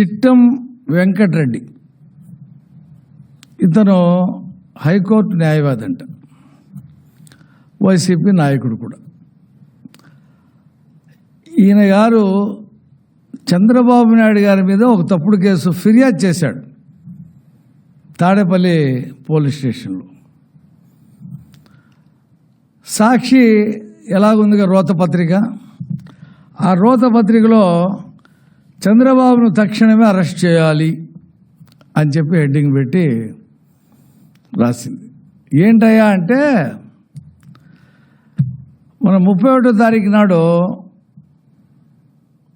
చిట్టం వెంకటరెడ్డి. ఇతను హైకోర్టు న్యాయవాది అంట. వైసీపీ నాయకుడు కూడా. ఈయన గారు చంద్రబాబు నాయుడు గారి మీద ఒక తప్పుడు కేసు ఫిర్యాదు చేశాడు. తాడేపల్లి పోలీస్ స్టేషన్లో. సాక్షి ఎలాగుందిగా రోత పత్రిక? ఆ రోత పత్రికలో చంద్రబాబును తక్షణమే అరెస్ట్ చేయాలి అని చెప్పి హెడ్డింగ్ పెట్టి రాసింది. ఏంటయ్యా అంటే మన ముప్పై ఒకటో తారీఖు నాడు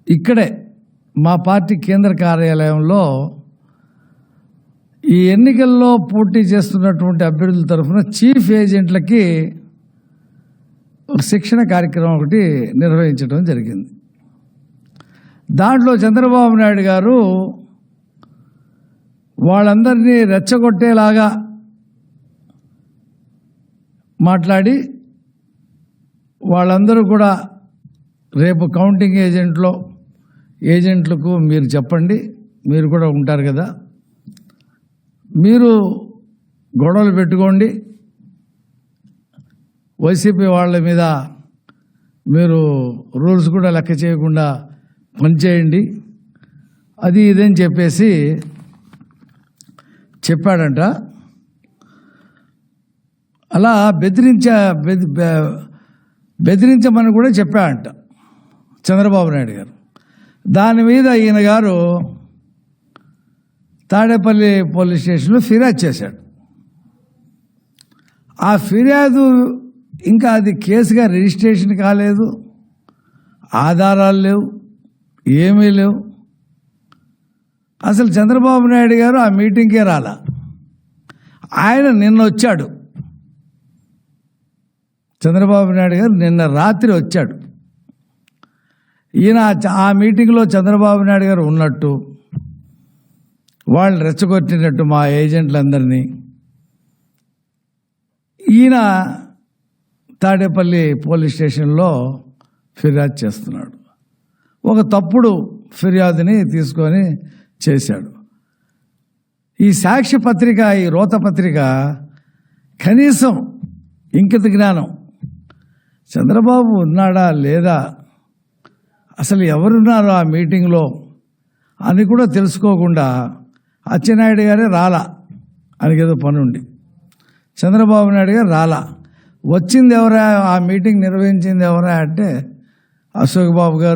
ఇక్కడే మా పార్టీ కేంద్ర కార్యాలయంలో ఈ ఎన్నికల్లో పోటీ చేస్తున్నటువంటి అభ్యర్థుల తరఫున చీఫ్ ఏజెంట్లకి శిక్షణ కార్యక్రమం ఒకటి నిర్వహించడం జరిగింది. దాంట్లో చంద్రబాబు నాయుడు గారు వాళ్ళందరినీ రెచ్చగొట్టేలాగా మాట్లాడి వాళ్ళందరూ కూడా రేపు కౌంటింగ్ ఏజెంట్లో ఏజెంట్లకు మీరు చెప్పండి మీరు కూడా ఉంటారు కదా. మీరు గొడవలు పెట్టుకోండి వైసీపీ వాళ్ళ మీద మీరు రూల్స్ కూడా లెక్క చేయకుండా పనిచేయండి. అది ఇదని చెప్పేసి చెప్పాడంట. అలా బెదిరించ బెదిరించమని కూడా చెప్పాడంట చంద్రబాబు నాయుడు గారు. దాని మీద ఈయన గారు తాడేపల్లి పోలీస్ స్టేషన్లో ఫిర్యాదు చేశాడు. ఆ ఫిర్యాదు ఇంకా అది కేసుగా రిజిస్ట్రేషన్ కాలేదు. ఆధారాలు లేవు. ఏమీ లేవు. అసలు చంద్రబాబు నాయుడు గారు ఆ మీటింగ్కే రాలా. ఆయన నిన్న వచ్చాడు. చంద్రబాబు నాయుడు గారు నిన్న రాత్రి వచ్చాడు. ఈయన ఆ మీటింగ్లో చంద్రబాబు నాయుడు గారు ఉన్నట్టు వాళ్ళు రెచ్చగొట్టినట్టు మా ఏజెంట్లందరినీ ఈయన తాడేపల్లి పోలీస్ స్టేషన్లో ఫిర్యాదు చేస్తున్నాడు. ఒక తప్పుడు ఫిర్యాదుని తీసుకొని చేశాడు. ఈ సాక్షి పత్రిక ఈ రోత పత్రిక కనీసం ఇంకిత జ్ఞానం. చంద్రబాబు ఉన్నాడా లేదా? అసలు ఎవరున్నారు ఆ మీటింగ్లో? అని కూడా తెలుసుకోకుండా అచ్చెన్నాయుడు గారే రాలా. ఆయనకి పనుండి పని చంద్రబాబు నాయుడు గారు రాలా. వచ్చింది ఎవరా? ఆ మీటింగ్ నిర్వహించింది ఎవరా అంటే అశోక్ బాబు గారు.